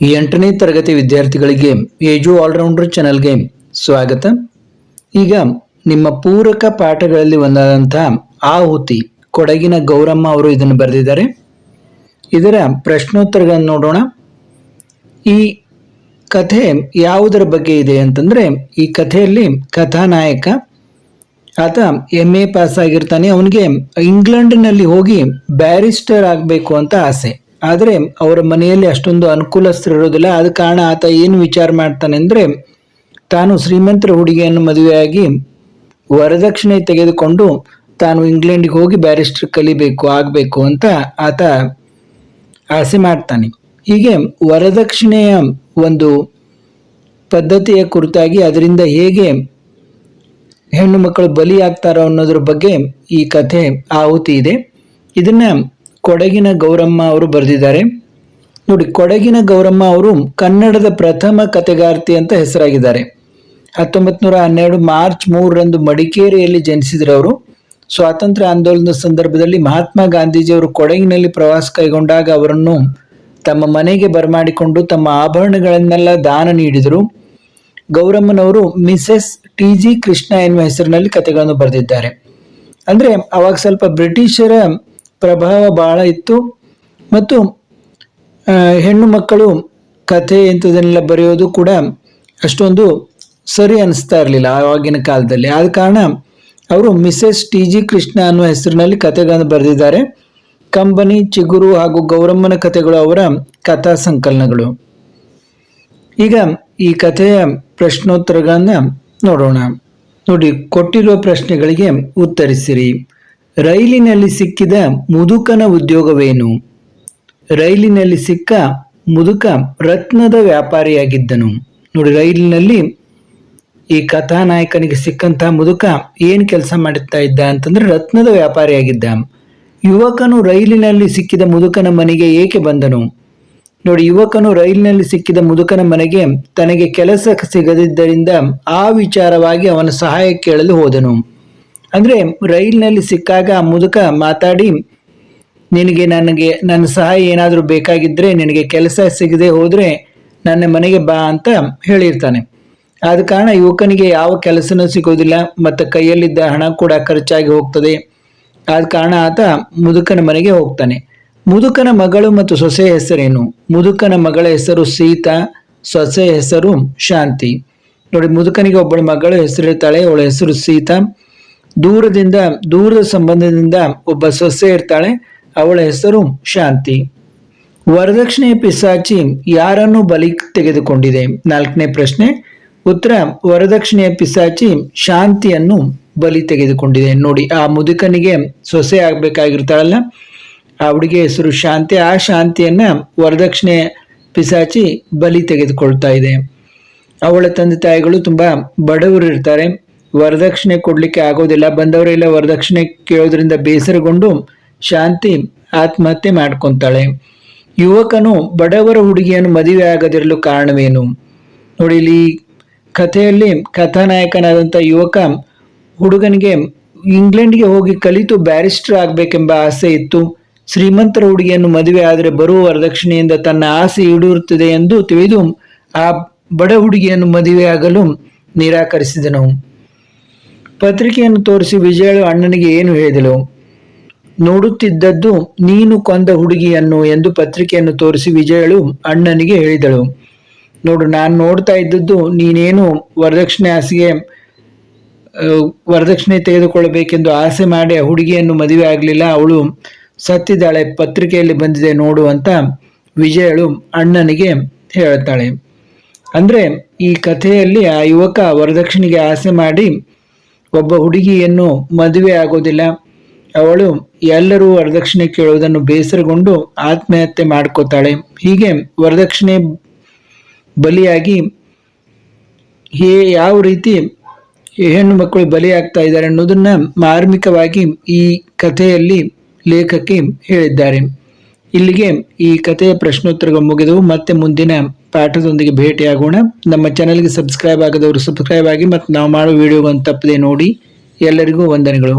ಎಂಟನೇ ತರಗತಿ ವಿದ್ಯಾರ್ಥಿಗಳಿಗೆ ಏಜು ಆಲ್ರೌಂಡರ್ ಚಾನಲ್ಗೆ ಸ್ವಾಗತ. ಈಗ ನಿಮ್ಮ ಪೂರಕ ಪಾಠಗಳಲ್ಲಿ ಒಂದಾದಂತಹ ಆಹುತಿ ಕೊಡಗಿನ ಗೌರಮ್ಮ ಅವರು ಇದನ್ನು ಬರೆದಿದ್ದಾರೆ. ಇದರ ಪ್ರಶ್ನೋತ್ತರಗಳನ್ನು ನೋಡೋಣ. ಈ ಕಥೆ ಯಾವುದರ ಬಗ್ಗೆ ಇದೆ ಅಂತಂದ್ರೆ, ಈ ಕಥೆಯಲ್ಲಿ ಕಥಾನಾಯಕ ಆತ ಎಂ ಎ ಪಾಸ್ ಆಗಿರ್ತಾನೆ ಅವನಿಗೆ ಇಂಗ್ಲೆಂಡ್ನಲ್ಲಿ ಹೋಗಿ ಬ್ಯಾರಿಸ್ಟರ್ ಆಗಬೇಕು ಅಂತ ಆಸೆ. ಆದರೆ ಅವರ ಮನೆಯಲ್ಲಿ ಅಷ್ಟೊಂದು ಅನುಕೂಲಸ್ಥರಿರೋದಿಲ್ಲ. ಆದ ಕಾರಣ ಆತ ಏನು ವಿಚಾರ ಮಾಡ್ತಾನೆ ಅಂದರೆ ತಾನು ಶ್ರೀಮಂತರ ಹುಡುಗಿಯನ್ನು ಮದುವೆಯಾಗಿ ವರದಕ್ಷಿಣೆ ತೆಗೆದುಕೊಂಡು ತಾನು ಇಂಗ್ಲೆಂಡಿಗೆ ಹೋಗಿ ಬ್ಯಾರಿಸ್ಟರ್ ಕಲಿಬೇಕು, ಆಗಬೇಕು ಅಂತ ಆತ ಆಸೆ ಮಾಡ್ತಾನೆ. ಹೀಗೆ ವರದಕ್ಷಿಣೆಯ ಒಂದು ಪದ್ಧತಿಯ ಕುರಿತಾಗಿ ಅದರಿಂದ ಹೇಗೆ ಹೆಣ್ಣು ಮಕ್ಕಳು ಬಲಿಯಾಗ್ತಾರೋ ಅನ್ನೋದ್ರ ಬಗ್ಗೆ ಈ ಕಥೆ ಆಹುತಿ ಇದೆ. ಇದನ್ನ ಕೊಡಗಿನ ಗೌರಮ್ಮ ಅವರು ಬರೆದಿದ್ದಾರೆ. ನೋಡಿ, ಕೊಡಗಿನ ಗೌರಮ್ಮ ಅವರು ಕನ್ನಡದ ಪ್ರಥಮ ಕತೆಗಾರ್ತಿ ಅಂತ ಹೆಸರಾಗಿದ್ದಾರೆ. ಹತ್ತೊಂಬತ್ತು ನೂರ ಹನ್ನೆರಡು ಮಾರ್ಚ್ ಮೂರರಂದು ಮಡಿಕೇರಿಯಲ್ಲಿ ಜನಿಸಿದ್ರು ಅವರು. ಸ್ವಾತಂತ್ರ್ಯ ಆಂದೋಲನದ ಸಂದರ್ಭದಲ್ಲಿ ಮಹಾತ್ಮ ಗಾಂಧೀಜಿಯವರು ಕೊಡಗಿನಲ್ಲಿ ಪ್ರವಾಸ ಕೈಗೊಂಡಾಗ ಅವರನ್ನು ತಮ್ಮ ಮನೆಗೆ ಬರಮಾಡಿಕೊಂಡು ತಮ್ಮ ಆಭರಣಗಳನ್ನೆಲ್ಲ ದಾನ ನೀಡಿದರು. ಗೌರಮ್ಮನವರು ಮಿಸ್ಸೆಸ್ ಟಿ ಜಿ ಕೃಷ್ಣ ಎನ್ನುವ ಹೆಸರಿನಲ್ಲಿ ಕಥೆಗಳನ್ನು ಬರೆದಿದ್ದಾರೆ. ಅಂದ್ರೆ ಅವಾಗ ಸ್ವಲ್ಪ ಬ್ರಿಟಿಷರ ಪ್ರಭಾವ ಬಹಳ ಇತ್ತು. ಮತ್ತು ಹೆಣ್ಣು ಮಕ್ಕಳು ಕಥೆ ಇಂಥದನ್ನೆಲ್ಲ ಬರೆಯೋದು ಕೂಡ ಅಷ್ಟೊಂದು ಸರಿ ಅನಿಸ್ತಾ ಇರಲಿಲ್ಲ ಆವಾಗಿನ ಕಾಲದಲ್ಲಿ. ಆದ ಕಾರಣ ಅವರು ಮಿಸೆಸ್ ಟಿ ಜಿ ಕೃಷ್ಣ ಅನ್ನುವ ಹೆಸರಿನಲ್ಲಿ ಕಥೆಗಳನ್ನು ಬರೆದಿದ್ದಾರೆ. ಕಂಬನಿ, ಚಿಗುರು ಹಾಗೂ ಗೌರಮ್ಮನ ಕಥೆಗಳು ಅವರ ಕಥಾ ಸಂಕಲನಗಳು. ಈಗ ಈ ಕಥೆಯ ಪ್ರಶ್ನೋತ್ತರಗಳನ್ನ ನೋಡೋಣ. ನೋಡಿ, ಕೊಟ್ಟಿರುವ ಪ್ರಶ್ನೆಗಳಿಗೆ ಉತ್ತರಿಸಿರಿ. ರೈಲಿನಲ್ಲಿ ಸಿಕ್ಕಿದ ಮುದುಕನ ಉದ್ಯೋಗವೇನು? ರೈಲಿನಲ್ಲಿ ಸಿಕ್ಕ ಮುದುಕ ರತ್ನದ ವ್ಯಾಪಾರಿಯಾಗಿದ್ದನು. ನೋಡಿ ರೈಲಿನಲ್ಲಿ ಈ ಕಥಾನಾಯಕನಿಗೆ ಸಿಕ್ಕಂತಹ ಮುದುಕ ಏನು ಕೆಲಸ ಮಾಡುತ್ತಾ ಇದ್ದ ಅಂತಂದ್ರೆ ರತ್ನದ ವ್ಯಾಪಾರಿಯಾಗಿದ್ದ. ಯುವಕನು ರೈಲಿನಲ್ಲಿ ಸಿಕ್ಕಿದ ಮುದುಕನ ಮನೆಗೆ ಏಕೆ ಬಂದನು? ನೋಡಿ ಯುವಕನು ರೈಲಿನಲ್ಲಿ ಸಿಕ್ಕಿದ ಮುದುಕನ ಮನೆಗೆ ತನಗೆ ಕೆಲಸ ಸಿಗದಿದ್ದರಿಂದ ಆ ವಿಚಾರವಾಗಿ ಅವನ ಸಹಾಯ ಕೇಳಲು ಹೋದನು. ಅಂದ್ರೆ ರೈಲಿನಲ್ಲಿ ಸಿಕ್ಕಾಗ ಮುದುಕ ಮಾತಾಡಿ, ನಿನಗೆ ನನಗೆ, ನನ್ನ ಸಹಾಯ ಏನಾದರೂ ಬೇಕಾಗಿದ್ರೆ ನಿನಗೆ ಕೆಲಸ ಸಿಗದೆ ಹೋದರೆ ನನ್ನ ಮನೆಗೆ ಬಾ ಅಂತ ಹೇಳಿರ್ತಾನೆ. ಆದ ಕಾರಣ ಯುವಕನಿಗೆ ಯಾವ ಕೆಲಸನೂ ಸಿಗೋದಿಲ್ಲ, ಮತ್ತು ಕೈಯಲ್ಲಿದ್ದ ಹಣ ಕೂಡ ಖರ್ಚಾಗಿ ಹೋಗ್ತದೆ. ಆದ ಕಾರಣ ಆತ ಮುದುಕನ ಮನೆಗೆ ಹೋಗ್ತಾನೆ. ಮುದುಕನ ಮಗಳು ಮತ್ತು ಸೊಸೆ ಹೆಸರೇನು? ಮುದುಕನ ಮಗಳ ಹೆಸರು ಸೀತಾ, ಸೊಸೆ ಹೆಸರು ಶಾಂತಿ. ನೋಡಿ, ಮುದುಕನಿಗೆ ಒಬ್ಬಳ ಮಗಳು ಹೆಸರಿರ್ತಾಳೆ, ಅವಳ ಹೆಸರು ಸೀತಾ. ದೂರದಿಂದ, ದೂರದ ಸಂಬಂಧದಿಂದ ಒಬ್ಬ ಸೊಸೆ ಇರ್ತಾಳೆ, ಅವಳ ಹೆಸರು ಶಾಂತಿ. ವರದಕ್ಷಿಣೆ ಪಿಸಾಚಿ ಯಾರನ್ನು ಬಲಿ ತೆಗೆದುಕೊಂಡಿದೆ? ನಾಲ್ಕನೇ ಪ್ರಶ್ನೆ. ಉತ್ತರ. ವರದಕ್ಷಿಣೆಯ ಪಿಸಾಚಿ ಶಾಂತಿಯನ್ನು ಬಲಿ ತೆಗೆದುಕೊಂಡಿದೆ. ನೋಡಿ, ಆ ಮುದುಕನಿಗೆ ಸೊಸೆ ಆಗ್ಬೇಕಾಗಿರ್ತಾಳಲ್ಲ, ಆ ಹುಡುಗಿಯ ಹೆಸರು ಶಾಂತಿ. ಆ ಶಾಂತಿಯನ್ನ ವರದಕ್ಷಿಣೆ ಪಿಸಾಚಿ ಬಲಿ ತೆಗೆದುಕೊಳ್ತಾ ಇದೆ. ಅವಳ ತಂದೆ ತಾಯಿಗಳು ತುಂಬಾ ಬಡವರು ಇರ್ತಾರೆ ವರದಕ್ಷಿಣೆ ಕೊಡಲಿಕ್ಕೆ ಆಗೋದಿಲ್ಲ. ಬಂದವರೆಲ್ಲ ವರದಕ್ಷಿಣೆ ಕೇಳೋದ್ರಿಂದ ಬೇಸರಗೊಂಡು ಶಾಂತಿ, ಆತ್ಮಹತ್ಯೆ ಮಾಡ್ಕೊಂತಾಳೆ. ಯುವಕನು ಬಡವರ ಹುಡುಗಿಯನ್ನು ಮದುವೆ ಆಗದಿರಲು ಕಾರಣವೇನು? ನೋಡಿ, ಇಲ್ಲಿ ಕಥೆಯಲ್ಲಿ ಕಥಾನಾಯಕನಾದಂಥ ಯುವಕ ಹುಡುಗನಿಗೆ ಇಂಗ್ಲೆಂಡ್ಗೆ ಹೋಗಿ ಕಲಿತು ಬ್ಯಾರಿಸ್ಟರ್ ಆಗಬೇಕೆಂಬ ಆಸೆ ಇತ್ತು. ಶ್ರೀಮಂತರ ಹುಡುಗಿಯನ್ನು ಮದುವೆ ಆದರೆ ಬರುವ ವರದಕ್ಷಿಣೆಯಿಂದ ತನ್ನ ಆಸೆ ಈಡೂರುತ್ತದೆ ಎಂದು ತಿಳಿದು ಆ ಬಡ ಹುಡುಗಿಯನ್ನು ಮದುವೆಯಾಗಲು ನಿರಾಕರಿಸಿದನು. ಪತ್ರಿಕೆಯನ್ನು ತೋರಿಸಿ ವಿಜಯಳು ಅಣ್ಣನಿಗೆ ಏನು ಹೇಳಿದಳು? ನೋಡುತ್ತಿದ್ದದ್ದು ನೀನು ಕೊಂದ ಹುಡುಗಿಯನ್ನು ಎಂದು ಪತ್ರಿಕೆಯನ್ನು ತೋರಿಸಿ ವಿಜಯಳು ಅಣ್ಣನಿಗೆ ಹೇಳಿದಳು. ನೋಡು, ನಾನು ನೋಡ್ತಾ ಇದ್ದದ್ದು ನೀನೇನು ವರದಕ್ಷಿಣೆ ಆಸೆಗೆ ವರದಕ್ಷಿಣೆ ತೆಗೆದುಕೊಳ್ಳಬೇಕೆಂದು ಆಸೆ ಮಾಡಿ ಆ ಹುಡುಗಿಯನ್ನು ಮದುವೆ ಆಗಲಿಲ್ಲ, ಅವಳು ಸತ್ತಿದ್ದಾಳೆ, ಪತ್ರಿಕೆಯಲ್ಲಿ ಬಂದಿದೆ ನೋಡು ಅಂತ ವಿಜಯಳು ಅಣ್ಣನಿಗೆ ಹೇಳ್ತಾಳೆ ಅಂದ್ರೆ ಈ ಕಥೆಯಲ್ಲಿ ಆ ಯುವಕ ವರದಕ್ಷಿಣೆಗೆ ಆಸೆ ಮಾಡಿ ಒಬ್ಬ ಹುಡುಗಿಯನ್ನು ಮದುವೆ ಆಗೋದಿಲ್ಲ. ಅವಳು ಎಲ್ಲರೂ ವರದಕ್ಷಿಣೆ ಕೇಳುವುದನ್ನು ಬೇಸರಗೊಂಡು ಆತ್ಮಹತ್ಯೆ ಮಾಡ್ಕೋತಾಳೆ. ಹೀಗೆ ವರದಕ್ಷಿಣೆ ಬಲಿಯಾಗಿ ಹೇ, ಯಾವ ರೀತಿ ಹೆಣ್ಣು ಮಕ್ಕಳು ಬಲಿಯಾಗ್ತಾ ಇದ್ದಾರೆ ಅನ್ನೋದನ್ನ ಮಾರ್ಮಿಕವಾಗಿ ಈ ಕಥೆಯಲ್ಲಿ ಲೇಖಕಿ ಹೇಳಿದ್ದಾರೆ. ಇಲ್ಲಿಗೆ ಈ ಕಥೆಯ ಪ್ರಶ್ನೋತ್ತರಗಳು ಮುಗಿದವು ಮತ್ತೆ ಮುಂದಿನ ಪಾಠದೊಂದಿಗೆ ಭೇಟಿಯಾಗೋಣ. ನಮ್ಮ ಚಾನೆಲ್ಗೆ ಸಬ್ಸ್ಕ್ರೈಬ್ ಆಗದವರು ಸಬ್ಸ್ಕ್ರೈಬ್ ಆಗಿ ಮತ್ತು ನಾವು ಮಾಡೋ ವಿಡಿಯೋಗಳನ್ನು ತಪ್ಪದೆ ನೋಡಿ. ಎಲ್ಲರಿಗೂ ವಂದನೆಗಳು.